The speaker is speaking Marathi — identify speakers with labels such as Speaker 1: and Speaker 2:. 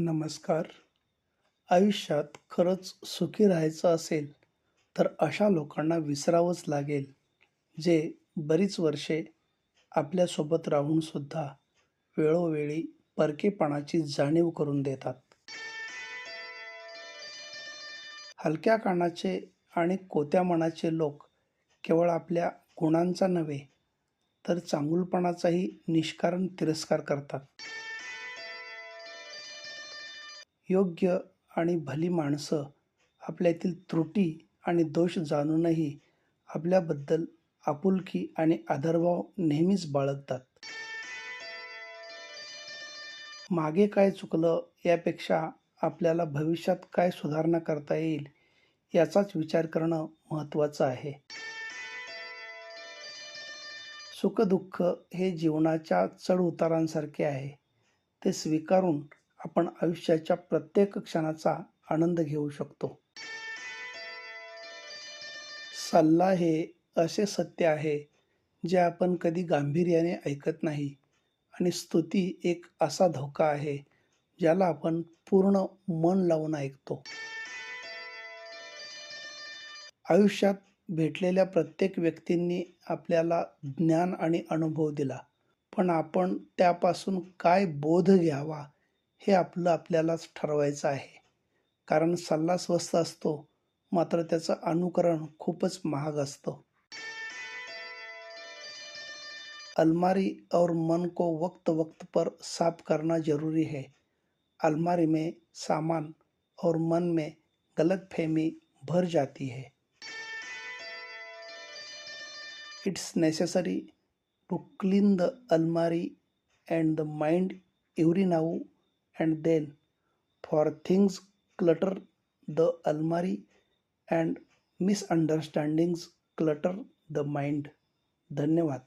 Speaker 1: नमस्कार. आयुष्यात खरंच सुखी राहायचं असेल तर अशा लोकांना विसरावंच लागेल जे बरीच वर्षे आपल्यासोबत राहूनसुद्धा वेळोवेळी परकेपणाची जाणीव करून देतात. हलक्या कानाचे आणि कोत्या मनाचे लोक केवळ आपल्या गुणांचा नव्हे तर चांगुलपणाचाही निष्कारण तिरस्कार करतात. योग्य आणि भली माणसं आपल्यातील त्रुटी आणि दोष जाणूनही आपल्याबद्दल आपुलकी आणि आदरभाव नेहमीच बाळगतात. मागे काय चुकलं यापेक्षा आपल्याला भविष्यात काय सुधारणा करता येईल याचाच विचार करणं महत्त्वाचं आहे. सुखदुःख हे जीवनाच्या चढ उतारांसारखे आहे. ते स्वीकारून आपण आयुष्याच्या प्रत्येक क्षणाचा आनंद घेऊ शकतो. सल्ला हे असे सत्य आहे जे आपण कधी गांभीर्याने ऐकत नाही. आणि स्तुती एक असा धोका आहे ज्याला आपण पूर्ण मन लावून ऐकतो. आयुष्यात भेटलेल्या प्रत्येक व्यक्तींनी आपल्याला ज्ञान आणि अनुभव दिला पण आपण त्यापासून काय बोध घ्यावा हे आपलं आपल्यालाच ठरवायचं आहे. कारण सल्ला स्वस्त असतो, मात्र त्याचं अनुकरण खूपच महाग असतं. अलमारी और मन को वक्त वक्त पर साफ़ करना ज़रूरी है. अलमारी में सामान और मन में गलत फहमी भर जाती है. It's necessary to clean the अलमारी and the mind every now and then for things clutter the अलमारी and misunderstandings clutter the mind धन्यवाद